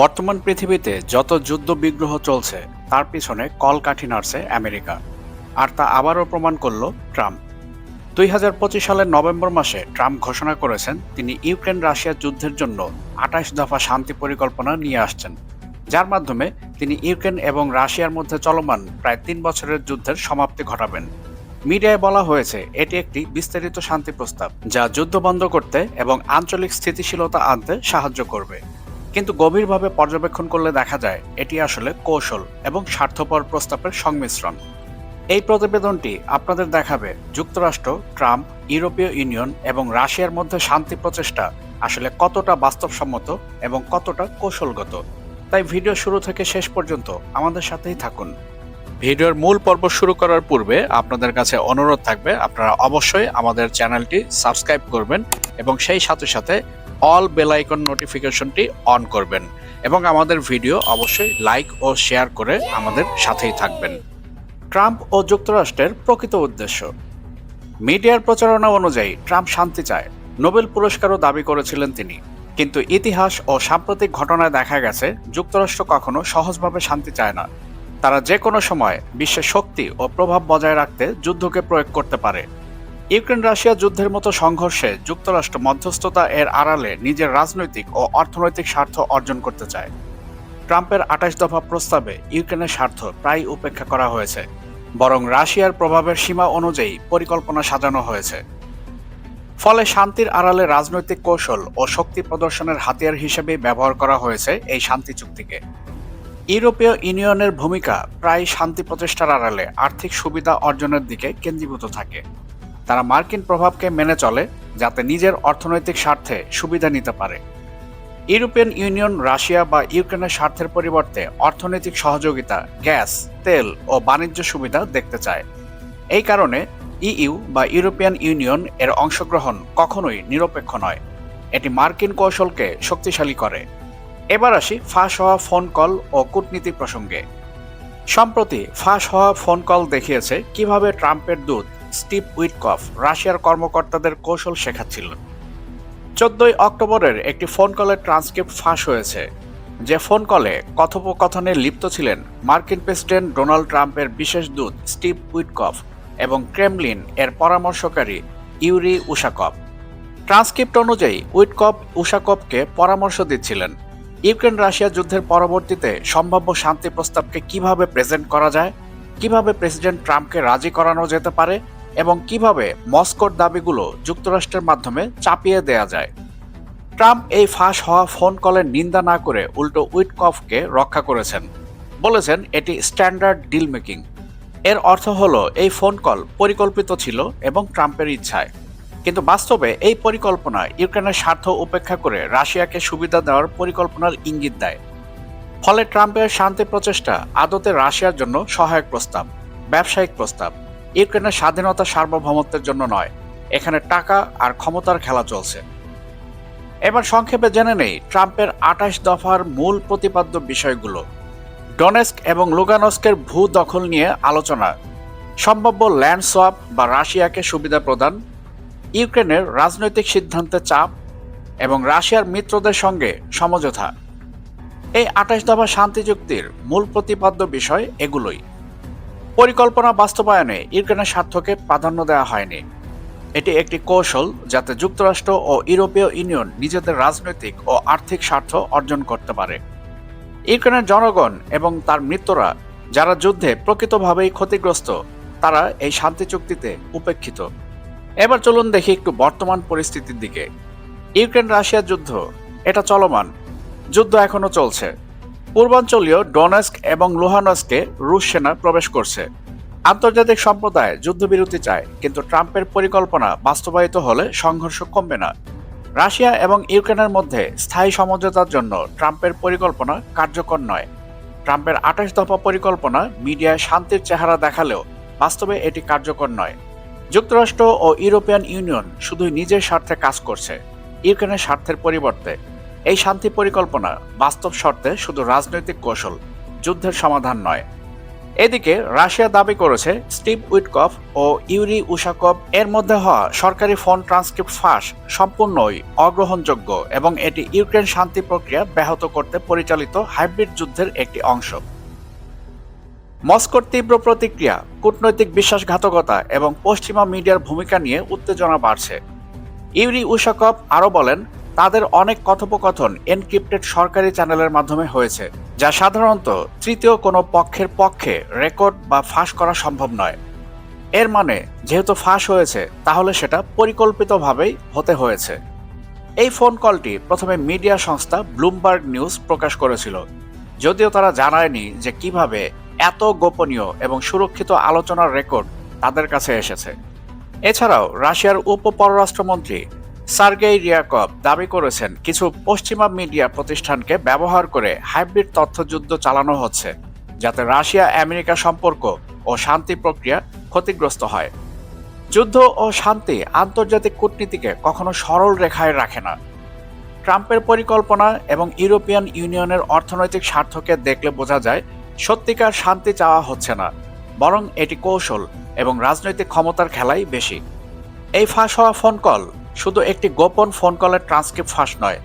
বর্তমান পৃথিবীতে যত যুদ্ধ বিগ্রহ চলছে, তার পিছনে কলকাঠি নাড়ছে আমেরিকা। আর তা আবারও প্রমাণ করল ট্রাম্প। দুই হাজার পঁচিশ সালের নভেম্বর মাসে ট্রাম্প ঘোষণা করেছেন, তিনি ইউক্রেন রাশিয়া যুদ্ধের জন্য আঠাশ দফা শান্তি পরিকল্পনা নিয়ে আসছেন, যার মাধ্যমে তিনি ইউক্রেন এবং রাশিয়ার মধ্যে চলমান প্রায় তিন বছরের যুদ্ধের সমাপ্তি ঘটাবেন। মিডিয়ায় বলা হয়েছে, এটি একটি বিস্তারিত শান্তি প্রস্তাব, যা যুদ্ধ বন্ধ করতে এবং আঞ্চলিক স্থিতিশীলতা আনতে সাহায্য করবে। কিন্তু গভীরভাবে পর্যবেক্ষণ করলে দেখা যায়, এটি আসলে কৌশল এবং স্বার্থপর প্রস্তাবের সংমিশ্রণ। এই প্রতিবেদনটি আপনাদের দেখাবে যুক্তরাষ্ট্র, ট্রাম্প, ইউরোপীয় ইউনিয়ন এবং রাশিয়ার মধ্যে শান্তি প্রচেষ্টা আসলে কতটা বাস্তবসম্মত এবং কতটা কৌশলগত। তাই ভিডিও শুরু থেকে শেষ পর্যন্ত আমাদের সাথেই থাকুন। ভিডিওর মূল পর্ব শুরু করার পূর্বে আপনাদের কাছে অনুরোধ থাকবে, আপনারা অবশ্যই আমাদের চ্যানেলটি সাবস্ক্রাইব করবেন এবং সেই সাথে সাথে অল বেলাইকন নোটিফিকেশনটি অন করবেন এবং আমাদের ভিডিও অবশ্যই লাইক ও শেয়ার করে আমাদের সাথেই থাকবেন। ট্রাম্প ও যুক্তরাষ্ট্রের প্রকৃত উদ্দেশ্য। মিডিয়ার প্রচারণা অনুযায়ী ট্রাম্প শান্তি চায়। নোবেল পুরস্কারও দাবি করেছিলেন তিনি। কিন্তু ইতিহাস ও সাম্প্রতিক ঘটনায় দেখা গেছে, যুক্তরাষ্ট্র কখনো সহজভাবে শান্তি চায় না। তারা যে কোনো সময় বিশ্বের শক্তি ও প্রভাব বজায় রাখতে যুদ্ধকে প্রয়োগ করতে পারে। ইউক্রেন রাশিয়া যুদ্ধের মতো সংঘর্ষে যুক্তরাষ্ট্র মধ্যস্থতা এর আড়ালে নিজের রাজনৈতিক ও অর্থনৈতিক স্বার্থ অর্জন করতে চায়। ট্রাম্পের আঠাশ দফা প্রস্তাবে ইউক্রেনের স্বার্থ প্রায় উপেক্ষা করা হয়েছে, বরং রাশিয়ার প্রভাবের সীমা অনুযায়ী পরিকল্পনা সাজানো হয়েছে। ফলে শান্তির আড়ালে রাজনৈতিক কৌশল ও শক্তি প্রদর্শনের হাতিয়ার হিসেবে ব্যবহার করা হয়েছে এই শান্তি চুক্তিকে। ইউরোপীয় ইউনিয়নের ভূমিকা প্রায় শান্তি প্রচেষ্টার আড়ালে আর্থিক সুবিধা অর্জনের দিকে কেন্দ্রীভূত থাকে। তারা মার্কিন প্রভাবকে মেনে চলে যাতে নিজের অর্থনৈতিক স্বার্থে সুবিধা নিতে পারে। ইউরোপিয়ান ইউনিয়ন, রাশিয়া বা ইউক্রেনের স্বার্থের পরিবর্তে অর্থনৈতিক সহযোগিতা, গ্যাস, তেল ও বাণিজ্য সুবিধা দেখতে চায়। এই কারণে ইইউ বা ইউরোপিয়ান ইউনিয়ন এর অংশগ্রহণ কখনোই নিরপেক্ষ নয়। এটি মার্কিন কৌশলকে শক্তিশালী করে। এবার আসি ফাঁস হওয়া ফোন কল ও কূটনীতি প্রসঙ্গে। সম্প্রতি ফাঁস হওয়া ফোন কল দেখিয়েছে কীভাবে ট্রাম্পের দূত স্টিভ উইটকফ রাশিয়ার কর্মকর্তাদের কৌশল শেখাচ্ছিলেন চোদ্দই অক্টোবরের একটি ফোন কলের ট্রান্সক্রিপ্ট ফাঁস হয়েছে, যে ফোন কলে কথোপকথনে লিপ্ত ছিলেন মার্কিন প্রেসিডেন্ট ডোনাল্ড ট্রাম্পের বিশেষ দূত স্টিভ উইটকফ এবং ক্রেমলিন এর পরামর্শকারী ইউরি উশাকভ। ট্রান্সক্রিপ্ট অনুযায়ী উইটকপ উশাকভকে পরামর্শ দিচ্ছিলেন, ইউক্রেন রাশিয়া যুদ্ধের পরবর্তীতে সম্ভাব্য শান্তি প্রস্তাবকে কীভাবে প্রেজেন্ট করা যায়, কীভাবে প্রেসিডেন্ট ট্রাম্পকে রাজি করানো যেতে পারে এবং কীভাবে মস্কোর দাবিগুলো যুক্তরাষ্ট্রের মাধ্যমে চাপিয়ে দেয়া যায়। ট্রাম্প এই ফাঁস হওয়া ফোন কলের নিন্দা না করে উল্টো উইটকফকে রক্ষা করেছেন। বলেছেন, এটি স্ট্যান্ডার্ড ডিল মেকিং। এর অর্থ হলো, এই ফোন কল পরিকল্পিত ছিল এবং ট্রাম্পের ইচ্ছায়। কিন্তু বাস্তবে এই পরিকল্পনা ইউক্রেনের স্বার্থ উপেক্ষা করে রাশিয়াকে সুবিধা দেওয়ার পরিকল্পনার ইঙ্গিত দেয়। ফলে ট্রাম্পের শান্তি প্রচেষ্টা আদতে রাশিয়ার জন্য সহায়ক প্রস্তাব, ব্যবসায়িক প্রস্তাব। ইউক্রেনের স্বাধীনতা সার্বভৌমত্বের জন্য নয়, এখানে টাকা আর ক্ষমতার খেলা চলছে। এবার সংক্ষেপে জেনে নেই ট্রাম্পের আঠাশ দফার মূল প্রতিপাদ্য বিষয়গুলো। ডনেস্ক এবং লুগানস্কের ভূ দখল নিয়ে আলোচনা। সম্ভাব্য ল্যান্ড সোয়াপ বা রাশিয়াকে সুবিধা প্রদান। ইউক্রেনের রাজনৈতিক সিদ্ধান্তে চাপ এবং রাশিয়ার মিত্রদের সঙ্গে সমঝোতা। এই আঠাশ দফা শান্তি চুক্তির মূল প্রতিপাদ্য বিষয় এগুলোই। পরিকল্পনা বাস্তবায়নে ইউক্রেনের স্বার্থকে প্রাধান্য দেওয়া হয়নি। এটি একটি কৌশল যাতে যুক্তরাষ্ট্র ও ইউরোপীয় ইউনিয়ন নিজেদের রাজনৈতিক ও আর্থিক স্বার্থ অর্জন করতে পারে। ইউক্রেনের জনগণ এবং তার মৃত্যুরা যারা যুদ্ধে প্রকৃতভাবেই ক্ষতিগ্রস্ত, তারা এই শান্তি চুক্তিতে উপেক্ষিত। এবার চলুন দেখি একটু বর্তমান পরিস্থিতির দিকে। ইউক্রেন রাশিয়া যুদ্ধ, এটা চলমান। যুদ্ধ এখনও চলছে। পূর্বাঞ্চলীয় ডোনাস্ক এবং লুহানস্কে রুশ সেনা প্রবেশ করছে। আন্তর্জাতিক সম্প্রদায় যুদ্ধবিরতি চায়, কিন্তু ট্রাম্পের পরিকল্পনা বাস্তবায়িত হলে সংঘর্ষ কমবে না। রাশিয়া এবং ইউক্রেনের মধ্যে স্থায়ী সমঝোতার জন্য ট্রাম্পের পরিকল্পনা কার্যকর নয়। ট্রাম্পের আঠাশ দফা পরিকল্পনা মিডিয়ায় শান্তির চেহারা দেখালেও বাস্তবে এটি কার্যকর নয়। যুক্তরাষ্ট্র ও ইউরোপিয়ান ইউনিয়ন শুধুই নিজের স্বার্থে কাজ করছে, ইউক্রেনের স্বার্থের পরিবর্তে। এই শান্তি পরিকল্পনা বাস্তব শর্তে শুধু রাজনৈতিক কৌশল, যুদ্ধের সমাধান নয়। এদিকে রাশিয়া দাবি করেছে স্টিভ উইটকফ ও ইউরি উশাকভ এর মধ্যে হওয়া সরকারি ফোন ট্রান্সক্রিপ্ট ফাঁস সম্পূর্ণই অগ্রহণযোগ্য এবং এটি ইউক্রেন শান্তি প্রক্রিয়া ব্যাহত করতে পরিচালিত হাইব্রিড যুদ্ধের একটি অংশ। মস্কোর তীব্র প্রতিক্রিয়া, কূটনৈতিক বিশ্বাসঘাতকতা এবং পশ্চিমা মিডিয়ার ভূমিকা নিয়ে উত্তেজনা বাড়ছে। ইউরি উশাকভ আরও বলেন তাদের অনেক কথোপকথন এনক্রিপ্টেড সরকারি চ্যানেলের মাধ্যমে হয়েছে, যা সাধারণত তৃতীয় কোনো পক্ষের পক্ষে রেকর্ড বা ফাঁস করা সম্ভব নয়। এর মানে যেহেতু ফাঁস হয়েছে, তাহলে সেটা পরিকল্পিতভাবেই হতে হয়েছে। এই ফোন কলটি প্রথমে মিডিয়া সংস্থা ব্লুমবার্গ নিউজ প্রকাশ করেছিল, যদিও তারা জানায়নি যে কীভাবে এত গোপনীয় এবং সুরক্ষিত আলোচনার রেকর্ড তাদের কাছে এসেছে। এছাড়াও রাশিয়ার উপ পররাষ্ট্রমন্ত্রী সার্গেই রিয়াকভ দাবি করেছেন, কিছু পশ্চিমা মিডিয়া প্রতিষ্ঠানকে ব্যবহার করে হাইব্রিড তথ্যযুদ্ধ চালানো হচ্ছে, যাতে রাশিয়া, আমেরিকা সম্পর্ক ও শান্তি প্রক্রিয়া ক্ষতিগ্রস্ত হয়। যুদ্ধ ও শান্তি আন্তর্জাতিক কূটনীতিকে কখনো সরল রেখায় রাখে না। ট্রাম্পের পরিকল্পনা এবং ইউরোপিয়ান ইউনিয়নের অর্থনৈতিক স্বার্থকে দেখলে বোঝা যায়, সত্যিকার শান্তি চাওয়া হচ্ছে না, বরং এটি কৌশল এবং রাজনৈতিক ক্ষমতার খেলাই বেশি। এই ফাঁস হওয়া ফোন কল শুধু একটি গোপন ফোন কলের ট্রান্সক্রিপ্ট ফাঁস নয়,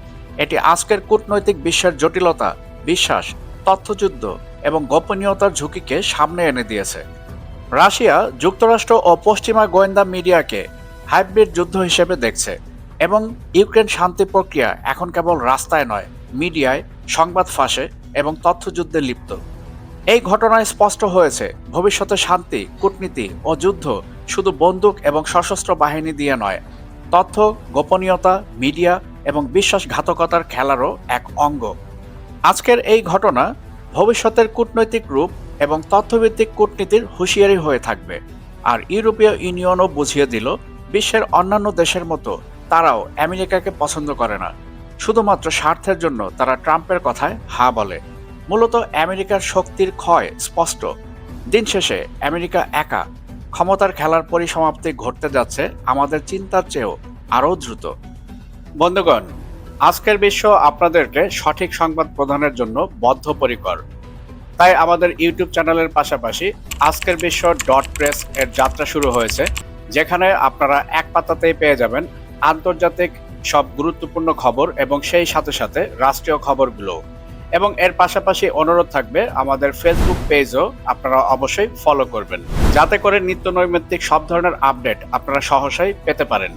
এটি আজকের কূটনৈতিক বিশ্বের জটিলতা, বিশ্বাস, তথ্যযুদ্ধ এবং গোপনীয়তার ঝুঁকিকে সামনে এনে দিয়েছে। রাশিয়া যুক্তরাষ্ট্র ও পশ্চিমা গোয়েন্দা মিডিয়াকে হাইব্রিড যুদ্ধ হিসেবে দেখছে এবং ইউক্রেন শান্তি প্রক্রিয়া এখন কেবল রাস্তায় নয়, মিডিয়ায় সংবাদ ফাঁসে এবং তথ্যযুদ্ধে লিপ্ত। এই ঘটনায় স্পষ্ট হয়েছে, ভবিষ্যতে শান্তি, কূটনীতি ও যুদ্ধ শুধু বন্দুক এবং সশস্ত্র বাহিনী দিয়ে নয় তথ্য, গোপনীয়তা, মিডিয়া এবং বিশ্বাসঘাতকতার খেলারও এক অঙ্গ। আজকের এই ঘটনা ভবিষ্যতের কূটনৈতিক রূপ এবং তথ্যভিত্তিক কূটনীতির হুঁশিয়ারি হয়ে থাকবে। আর ইউরোপীয় ইউনিয়নও বুঝিয়ে দিল, বিশ্বের অন্যান্য দেশের মতো তারাও আমেরিকাকে পছন্দ করে না। শুধুমাত্র স্বার্থের জন্য তারা ট্রাম্পের কথায় হা বলে। মূলত আমেরিকার শক্তির ক্ষয় স্পষ্ট। দিন শেষে আমেরিকা একা ক্ষমতার খেলার পরিসমাপ্তি ঘটতে যাচ্ছে, আমাদের চিন্তার চেয়েও আরও দ্রুত। বন্ধুগণ, আজকের বিশ্ব আপনাদেরকে সঠিক সংবাদ প্রদানের জন্য বদ্ধপরিকর। তাই আমাদের ইউটিউব চ্যানেলের পাশাপাশি আজকের বিশ্ব ডট প্রেস এর যাত্রা শুরু হয়েছে, যেখানে আপনারা এক পাতাতেই পেয়ে যাবেন আন্তর্জাতিক সব গুরুত্বপূর্ণ খবর এবং সেই সাথে সাথে রাষ্ট্রীয় খবরগুলো এবং এর পাশাপাশি অনুরোধ থাকবে আমাদের ফেসবুক পেজও আপনারা অবশ্যই ফলো করবেন। যাতে করে নিত্য নৈমিত্তিক সব ধরনের আপডেট আপনারা সহসাই পেতে পারেন।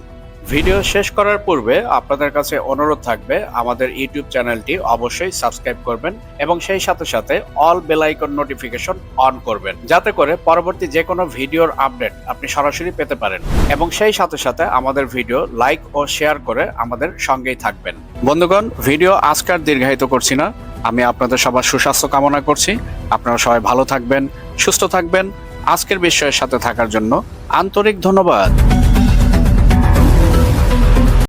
ভিডিও শেষ করার পূর্বে আপনাদের কাছে অনুরোধ থাকবে, আমাদের ইউটিউব চ্যানেলটি অবশ্যই সাবস্ক্রাইব করবেন এবং সেই সাথে সাথে অল বেলাইকন নোটিফিকেশন অন করবেন, যাতে করে পরবর্তী যে কোনো ভিডিওর আপডেট আপনি সরাসরি পেতে পারেন। এবং সেই সাথে সাথে আমাদের ভিডিও লাইক ও শেয়ার করে আমাদের সঙ্গেই থাকবেন। বন্ধুগণ, ভিডিও আজকার দীর্ঘায়িত করছি না। আমি আপনাদের সবার সুস্বাস্থ্য কামনা করছি। আপনারা সবাই ভালো থাকবেন, সুস্থ থাকবেন। আজকের বিষয়ের সাথে থাকার জন্য আন্তরিক ধন্যবাদ।